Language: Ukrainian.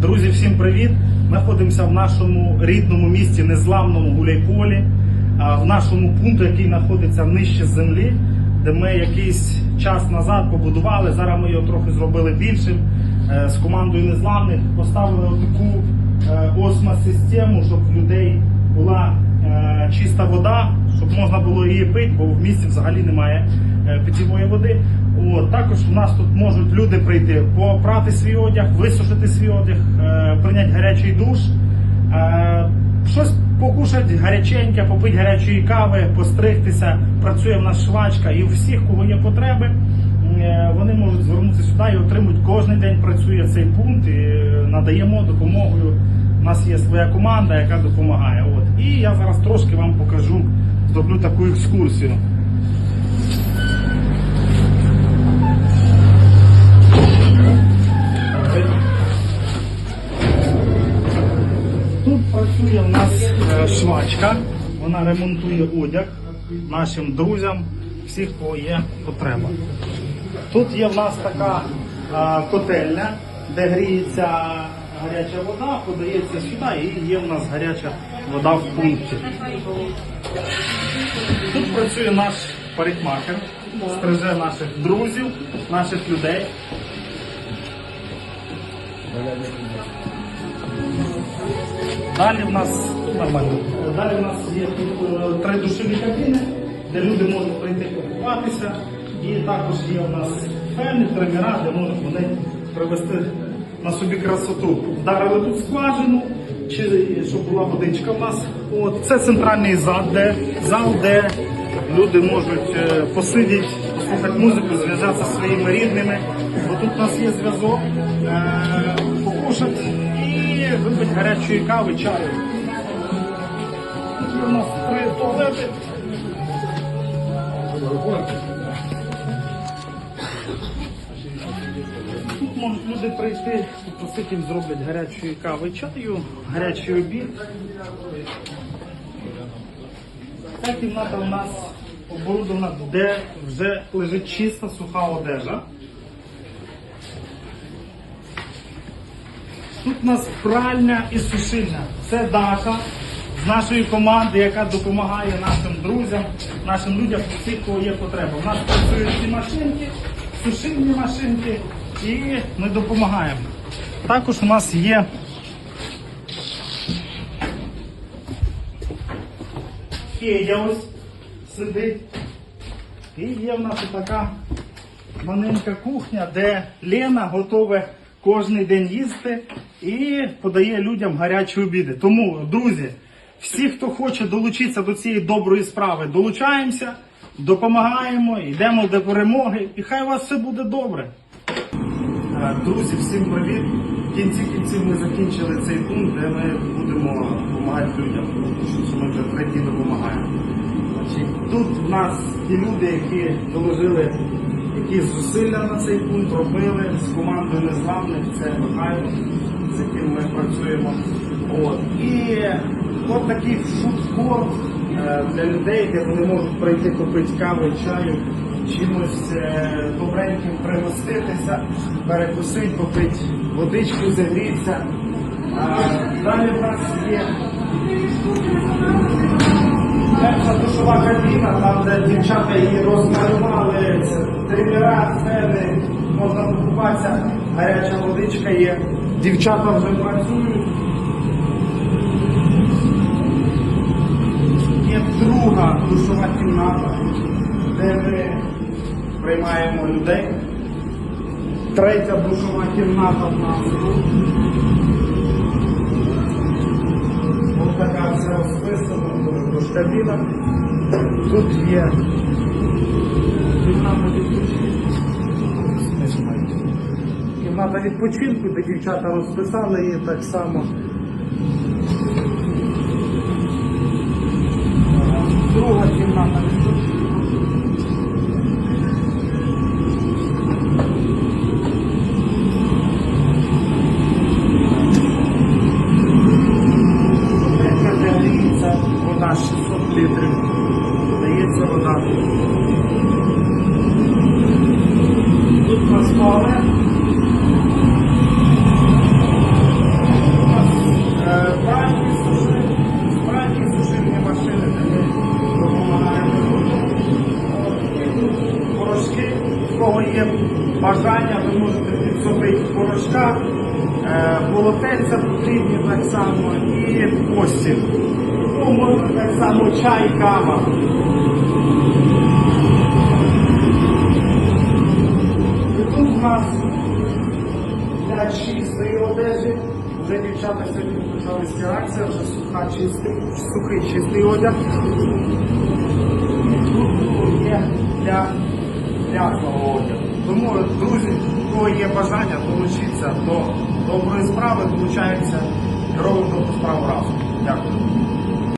Друзі, всім привіт! Знаходимося в нашому рідному місті, незламному Гуляйполі, в нашому пункту, який знаходиться нижче землі, де ми якийсь час назад побудували. Зараз ми його трохи зробили більшим. Е, З командою незламних поставили таку осмос-систему, щоб в людей була е, чиста вода, щоб можна було її пити, бо в місті взагалі немає е, питьової води. От, також у нас тут можуть люди прийти, попрати свій одяг, висушити свій одяг, е, прийняти гарячий душ, е, щось покушати гаряченьке, попити гарячої кави, постригтися. Працює в нас швачка і у всіх, кого є потреби, е, вони можуть звернутися сюди і отримують кожен день працює цей пункт і е, надаємо допомогою. У нас є своя команда, яка допомагає. От. І я зараз трошки вам покажу, зроблю таку екскурсію. Швачка, вона ремонтує одяг нашим друзям, всіх, кого є потреба. Тут є в нас така е, котельня, де гріється гаряча вода, подається сюди і є в нас гаряча вода в пункті. Тут працює наш парикмахер, стриже наших друзів, наших людей. Далі в нас нормально. Далі в нас є е, три душові кабіни, де люди можуть прийти покупатися. І також є у нас фени, тренера, де можуть вони привести на собі красоту. Вдарили тут скважину, чи щоб була водичка в нас. От це центральний зал, де зал, де люди можуть е, посидіти, послухати музику, зв'язатися зі своїми рідними. Бо тут у нас є зв'язок, гарячої кави, чаю. У нас три туалети. Тут можуть люди прийти, попросити їм зроблять гарячої кави, чаю, гарячий обід. Ця кімната у нас оборудована, де вже лежить чиста суха одежа. Тут у нас пральня і сушильня. Це Даша з нашої команди, яка допомагає нашим друзям, нашим людям, всіх, кого є потреба. У нас працюють ці машинки, сушильні машинки, і ми допомагаємо. Також у нас є Федя ось сидить. І є в нас така маленька кухня, де Лена готова кожен день їсти і подає людям гарячі обіди. Тому, друзі, всі, хто хоче долучитися до цієї доброї справи, долучаємося, допомагаємо, йдемо до перемоги, і хай у вас все буде добре. Е, Друзі, всім привіт! В кінці кінців ми закінчили цей пункт, де ми будемо допомагати людям, тому що ми вже третій допомагаємо. Тут в нас ті люди, які доложили якісь зусилля на цей пункт, робили з командою незламних, це Михайло, з яким ми працюємо. От. І от такий фудкорт е, для людей, де вони можуть прийти купити кави, чаю, чимось е, добреньким пригоститися, перекусити, попити водичку, зігрітися. Далі в нас є душова кабіна, там де дівчата її розмалювали, тренера, сцени, можна покупатися, гаряча водичка є. Дівчата вже працюють. Є друга душова кімната, де ми приймаємо людей. Третя душова кімната в нас тут. Ось така все розписана, душкабіна. Тут є кімната відпочинку. Кімната відпочинку, де дівчата розписали її так само. Друга кімната відпочинку. Котельня, де гріється вода 600 літрів. Дається вода. Тут у нас туалет. Бажання, ви можете підсобити порошка, е, полотенця потрібні так само і постіль. Ну, можна так само чай, кава. І тут у нас для чистої одежі. Вже дівчата сьогодні почали стиратися, вже суха чистий, сухий чистий одяг. Тут є для пляжного одягу. Тому, друзі, у кого є бажання долучитися до доброї справи, долучається, робимо добру справу разом. Дякую.